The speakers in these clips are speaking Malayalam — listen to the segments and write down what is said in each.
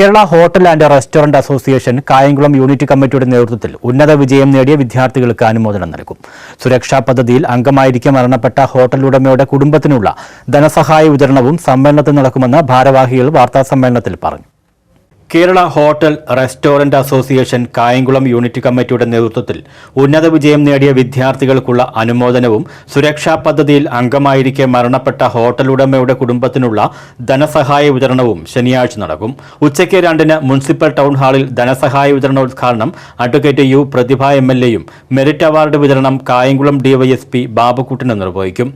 Kerala hotel and restaurant association Kayamkulam unit കമ്മിറ്റിയുടെ നേതൃത്വത്തിൽ ഉന്നത വിജയം നേടിയ വിദ്യാർത്ഥികൾക്ക് അനുമോദനം നൽകും. സുരക്ഷാ പദ്ധതിയിൽ അംഗമായിരിക്കെ മരണപ്പെട്ട ഹോട്ടൽ ഉടമയുടെ കുടുംബത്തിനുള്ള ധനസഹായ വിതരണവും സമ്മേളനത്തിൽ നടക്കുമെന്ന് ഭാരവാഹികൾ വാർത്താ സമ്മേളനത്തിൽ പറഞ്ഞു. Kerala hotel restaurant association Kayamkulam unit കമ്മിറ്റിയുടെ നേതൃത്വത്തിൽ ഉന്നത വിജയം നേടിയ വിദ്യാർത്ഥികൾക്കുള്ള അനുമോദനവും സുരക്ഷാ പദ്ധതിയിൽ അംഗമായിരിക്കെ മരണപ്പെട്ട ഹോട്ടൽ ഉടമയുടെ കുടുംബത്തിനുള്ള ധനസഹായ വിതരണവും ശനിയാഴ്ച നടക്കും. ഉച്ചയ്ക്ക് രണ്ടിന് മുനിസിപ്പൽ ടൗൺ ഹാളിൽ ധനസഹായ വിതരണോദ്ഘാടനം advocate U Prathibha M L എയും മെറിറ്റ് അവാർഡ് വിതരണം കായംകുളം ഡിവൈഎസ്പി ബാബുക്കുട്ടന് നിർവഹിക്കും.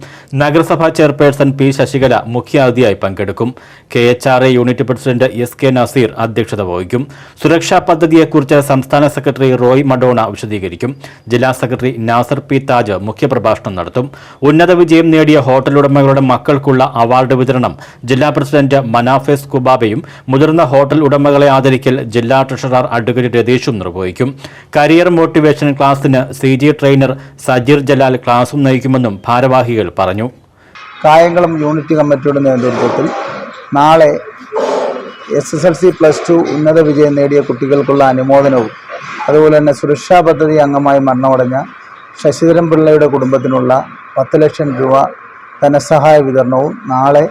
നഗരസഭാ ചെയർപേഴ്സൺ പി ശശികല മുഖ്യാതിഥിയായി പങ്കെടുക്കും. K H R A unit president S K Nazeer അധ്യക്ഷത വഹിക്കും. സുരക്ഷാ പദ്ധതിയെക്കുറിച്ച് സംസ്ഥാന സെക്രട്ടറി റോയ് മഡോണ വിശദീകരിക്കും. ജില്ലാ സെക്രട്ടറി നാസർ പി താജ് മുഖ്യപ്രഭാഷണം നടത്തും. ഉന്നത വിജയം നേടിയ ഹോട്ടലുടമകളുടെ മക്കൾക്കുള്ള അവാർഡ് വിതരണം ജില്ലാ പ്രസിഡന്റ് മനാഫെസ് കുബാബയും മുതിർന്ന ഹോട്ടൽ ഉടമകളെ ആദരിക്കൽ ജില്ലാ ട്രഷറർ അഡ്വക്കേറ്റ് രതീഷും നിർവഹിക്കും. കരിയർ മോട്ടിവേഷൻ ക്ലാസ്സിന് C G trainer Sajeer Jalal ക്ലാസും നയിക്കുമെന്നും ഭാരവാഹികൾ പറഞ്ഞു. കായംകുളം യൂണിറ്റ് കമ്മിറ്റിയുടെ നേതൃത്വത്തിൽ നാളെ S S L C plus two ഉന്നത വിജയം നേടിയ കുട്ടികൾക്കുള്ള അനുമോദനവും അതുപോലെ തന്നെ സുരക്ഷാ പദ്ധതി അംഗമായി മരണമടഞ്ഞ ശശിധരൻ പിള്ളയുടെ കുടുംബത്തിനുള്ള പത്ത് ലക്ഷം രൂപ ധനസഹായ വിതരണവും നാളെ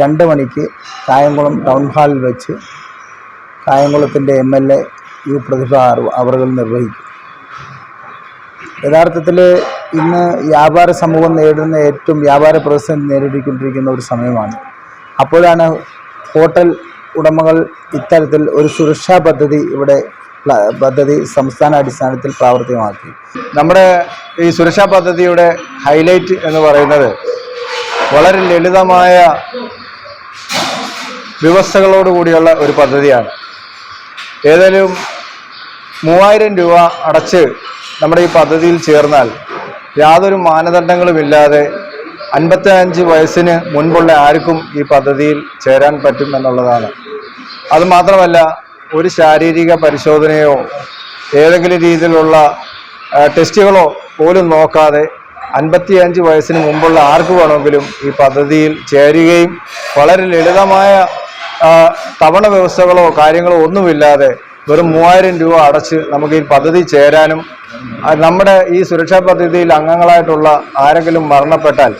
രണ്ട് മണിക്ക് കായംകുളം ടൗൺ ഹാളിൽ വെച്ച് കായംകുളത്തിന്റെ M L A U Prathibha അവർ നിർവഹിക്കും. യഥാർത്ഥത്തിൽ ഇന്ന് വ്യാപാര സമൂഹം നേരിടുന്ന ഏറ്റവും വ്യാപാര പ്രതിസന്ധി നേരിട്ടിക്കൊണ്ടിരിക്കുന്ന ഒരു സമയമാണ്. അപ്പോഴാണ് ഹോട്ടൽ ഉടമകൾ ഇത്തരത്തിൽ ഒരു സുരക്ഷാ പദ്ധതി ഇവിടെ പദ്ധതി സംസ്ഥാന അടിസ്ഥാനത്തിൽ പ്രാവർത്തികമാക്കി. നമ്മുടെ ഈ സുരക്ഷാ പദ്ധതിയുടെ ഹൈലൈറ്റ് എന്ന് പറയുന്നത് വളരെ ലളിതമായ വ്യവസ്ഥകളോടുകൂടിയുള്ള ഒരു പദ്ധതിയാണ്. ഏതായാലും മൂവായിരം രൂപ അടച്ച് നമ്മുടെ ഈ പദ്ധതിയിൽ ചേർന്നാൽ യാതൊരു മാനദണ്ഡങ്ങളുമില്ലാതെ അൻപത്തി അഞ്ച് വയസ്സിന് മുൻപുള്ള ആർക്കും ഈ പദ്ധതിയിൽ ചേരാൻ പറ്റും എന്നുള്ളതാണ്. അതുമാത്രമല്ല ഒരു ശാരീരിക പരിശോധനയോ ഏതെങ്കിലും രീതിയിലുള്ള ടെസ്റ്റുകളോ പോലും നോക്കാതെ അൻപത്തിയഞ്ച് വയസ്സിന് മുമ്പുള്ള ആർക്ക് വേണമെങ്കിലും ഈ പദ്ധതിയിൽ ചേരുകയും വളരെ ലളിതമായ തവണ വ്യവസ്ഥകളോ കാര്യങ്ങളോ ഒന്നുമില്ലാതെ വെറും മൂവായിരം രൂപ അടച്ച് നമുക്ക് ഈ പദ്ധതി ചേരാനും നമ്മുടെ ഈ സുരക്ഷാ പദ്ധതിയിൽ അംഗങ്ങളായിട്ടുള്ള ആരെങ്കിലും മരണപ്പെട്ടാൽ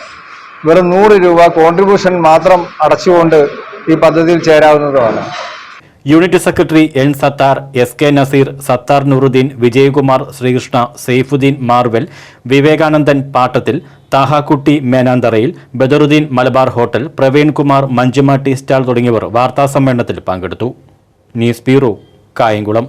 വെറും നൂറ് രൂപ കോൺട്രിബ്യൂഷൻ മാത്രം അടച്ചുകൊണ്ട് ഈ പദ്ധതിയിൽ ചേരാവുന്നതുമാണ്. Unit secretary N Sathar S K Nazeer Sathar Nooruddeen Vijayakumar Sreekrishna Saifuddeen Marvel Vivekanandan Pattathil Thahakutty Menantharayil Badaruddeen Malabar hotel Praveenkumar Manjuma stall തുടങ്ങിയവർ വാർത്താസമ്മേളനത്തിൽ പങ്കെടുത്തു. News bureau Kayamkulam.